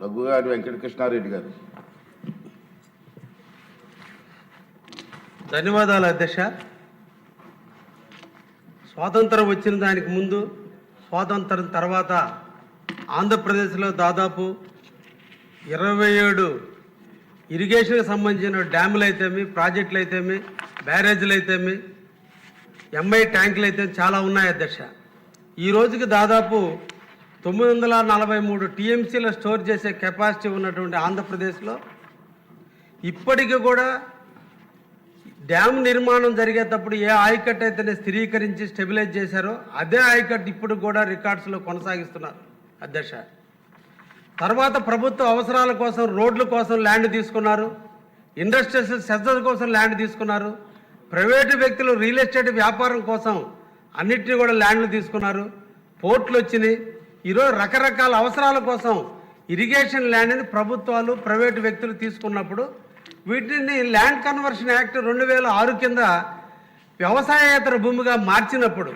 రఘుగారి వెంకటకృష్ణారెడ్డి గారు. ధన్యవాదాలు అధ్యక్ష. స్వాతంత్రం వచ్చిన దానికి ముందు స్వాతంత్రం తర్వాత ఆంధ్రప్రదేశ్లో దాదాపు ఇరవై ఏడు ఇరిగేషన్కి సంబంధించిన డ్యాములు అయితేమి ప్రాజెక్టులు అయితేమి బ్యారేజీలు అయితేమి ఎంఐ ట్యాంకులు అయితే చాలా ఉన్నాయి అధ్యక్ష. ఈ రోజుకి దాదాపు తొమ్మిది వందల నలభై మూడు టీఎంసీలో స్టోర్ చేసే కెపాసిటీ ఉన్నటువంటి ఆంధ్రప్రదేశ్లో ఇప్పటికీ కూడా డ్యామ్ నిర్మాణం జరిగేటప్పుడు ఏ ఆయకట్ అయితేనే స్థిరీకరించి స్టెబిలైజ్ చేశారో అదే ఆయకట్ ఇప్పుడు కూడా రికార్డ్స్లో కొనసాగిస్తున్నారు అధ్యక్ష. తర్వాత ప్రభుత్వ అవసరాల కోసం రోడ్ల కోసం ల్యాండ్ తీసుకున్నారు. ఇండస్ట్రియల్ సెజర్ కోసం ల్యాండ్ తీసుకున్నారు. ప్రైవేటు వ్యక్తులు రియల్ ఎస్టేట్ వ్యాపారం కోసం అన్నిటినీ కూడా ల్యాండ్లు తీసుకున్నారు. పోర్ట్లు వచ్చినాయి. ఈరోజు రకరకాల అవసరాల కోసం ఇరిగేషన్ ల్యాండ్ని ప్రభుత్వాలు ప్రైవేటు వ్యక్తులు తీసుకున్నప్పుడు వీటిని ల్యాండ్ కన్వర్షన్ యాక్ట్ రెండు వేల ఆరు కింద వ్యవసాయేతర భూమిగా మార్చినప్పుడు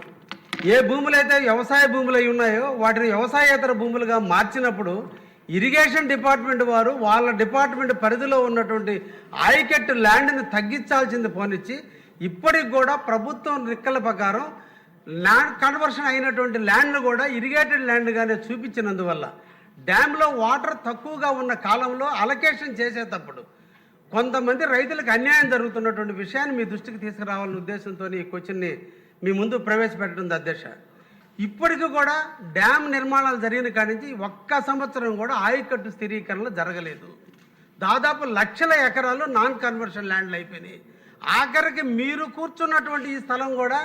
ఏ భూములు అయితే వ్యవసాయ భూములు అయి ఉన్నాయో వాటిని వ్యవసాయేతర భూములుగా మార్చినప్పుడు ఇరిగేషన్ డిపార్ట్మెంట్ వారు వాళ్ళ డిపార్ట్మెంట్ పరిధిలో ఉన్నటువంటి ఆయకెట్టు ల్యాండ్ని తగ్గించాల్సింది పోనిచ్చి ఇప్పటికి కూడా ప్రభుత్వం రిక్కల ప్రకారం ల్యాండ్ కన్వర్షన్ అయినటువంటి ల్యాండ్ను కూడా ఇరిగేటెడ్ ల్యాండ్గానే చూపించినందువల్ల డ్యాంలో వాటర్ తక్కువగా ఉన్న కాలంలో అలొకేషన్ చేసేటప్పుడు కొంతమంది రైతులకు అన్యాయం జరుగుతున్నటువంటి విషయాన్ని మీ దృష్టికి తీసుకురావాలనే ఉద్దేశంతో ఈ క్వశ్చన్ని మీ ముందు ప్రవేశపెట్టడం అధ్యక్ష. ఇప్పటికి కూడా డ్యామ్ నిర్మాణాలు జరిగిన కాడి నుంచి ఒక్క సంవత్సరం కూడా ఆయకట్టు స్థిరీకరణలు జరగలేదు. దాదాపు లక్షల ఎకరాలు నాన్ కన్వర్షన్ ల్యాండ్లు అయిపోయినాయి. ఆఖరికి మీరు కూర్చున్నటువంటి ఈ స్థలం కూడా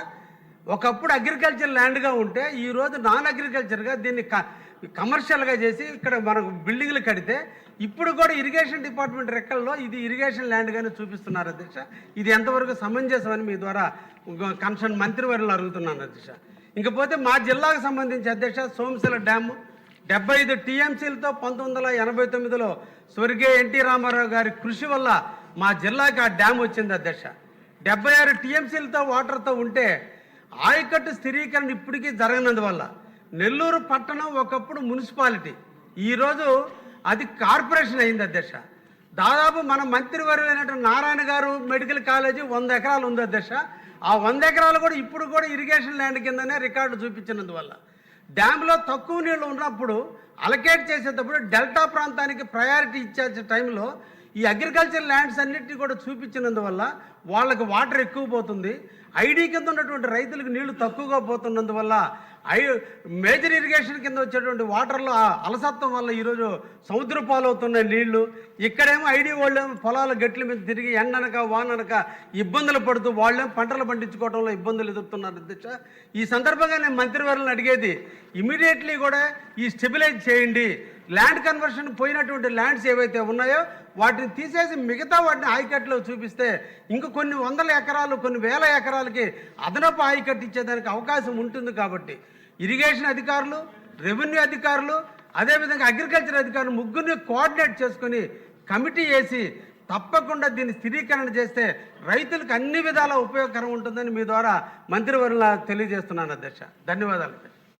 ఒకప్పుడు అగ్రికల్చర్ ల్యాండ్గా ఉంటే ఈరోజు నాన్ అగ్రికల్చర్గా దీన్ని క కమర్షియల్గా చేసి ఇక్కడ మనకు బిల్డింగ్లు కడితే ఇప్పుడు కూడా ఇరిగేషన్ డిపార్ట్మెంట్ రెక్కల్లో ఇది ఇరిగేషన్ ల్యాండ్గానే చూపిస్తున్నారు అధ్యక్ష. ఇది ఎంతవరకు సమంజసమని మీ ద్వారా కన్సర్న్ మంత్రివర్యులు అడుగుతున్నాను అధ్యక్ష. ఇంకపోతే మా జిల్లాకు సంబంధించి అధ్యక్ష సోమశిల డ్యాము డెబ్బై ఐదు టీఎంసీలతో పంతొమ్మిది వందల ఎనభై తొమ్మిదిలో స్వర్గీయ ఎన్టీ రామారావు గారి కృషి వల్ల మా జిల్లాకి ఆ డ్యామ్ వచ్చింది అధ్యక్ష. డెబ్బై ఆరు టీఎంసీలతో వాటర్తో ఉంటే ఆయకట్టు స్థిరీకరణ ఇప్పటికీ జరగనందువల్ల నెల్లూరు పట్టణం ఒకప్పుడు మున్సిపాలిటీ. ఈరోజు అది కార్పొరేషన్ అయింది అధ్యక్ష. దాదాపు మన మంత్రివర్యులైనటువంటి నారాయణ గారు మెడికల్ కాలేజీ వంద ఎకరాలు ఉంది అధ్యక్ష. ఆ వంద ఎకరాలు కూడా ఇప్పుడు కూడా ఇరిగేషన్ ల్యాండ్ కిందనే రికార్డు చూపించినందువల్ల. డ్యాంలో తక్కువ నీళ్ళు ఉన్నప్పుడు అలకేట్ చేసేటప్పుడు డెల్టా ప్రాంతానికి ప్రయారిటీ ఇచ్చే టైంలో ఈ అగ్రికల్చర్ ల్యాండ్స్ అన్నిటిని కూడా చూపించినందువల్ల వాళ్ళకి వాటర్ ఎక్కువ పోతుంది. ఐడి కింద ఉన్నటువంటి రైతులకు నీళ్ళు తక్కువగా పోతున్నందువల్ల ఐ మేజర్ ఇరిగేషన్ కింద వచ్చేటువంటి వాటర్లో అలసత్వం వల్ల ఈరోజు సముద్ర పాలవుతున్న నీళ్ళు. ఇక్కడేమో ఐడి వాళ్ళేమో పొలాల గట్ల మీద తిరిగి ఎండనక వాననక ఇబ్బందులు పడుతూ వాళ్ళేమో పంటలు పండించుకోవడంలో ఇబ్బందులు ఎదుర్కొన్నారు అధ్యక్ష. ఈ సందర్భంగా నేను మంత్రివర్యులను అడిగేది ఇమీడియట్లీ కూడా ఈ స్టెబిలైజ్ చేయండి. ల్యాండ్ కన్వర్షన్ పోయినటువంటి ల్యాండ్స్ ఏవైతే ఉన్నాయో వాటిని తీసేసి మిగతా వాటిని ఆయకట్లో చూపిస్తే ఇంక కొన్ని వందల ఎకరాలు కొన్ని వేల ఎకరాలకి అదనపు ఆయకట్టు ఇచ్చేదానికి అవకాశం ఉంటుంది కాబట్టి ఇరిగేషన్ అధికారులు రెవెన్యూ అధికారులు అదేవిధంగా అగ్రికల్చర్ అధికారులు ముగ్గురిని కోఆర్డినేట్ చేసుకొని కమిటీ వేసి తప్పకుండా దీన్ని స్థిరీకరణ చేస్తే రైతులకు అన్ని విధాల ఉపయోగకరం ఉంటుందని మీ ద్వారా మంత్రివర్యుల తెలియజేస్తున్నాను అధ్యక్ష. ధన్యవాదాలు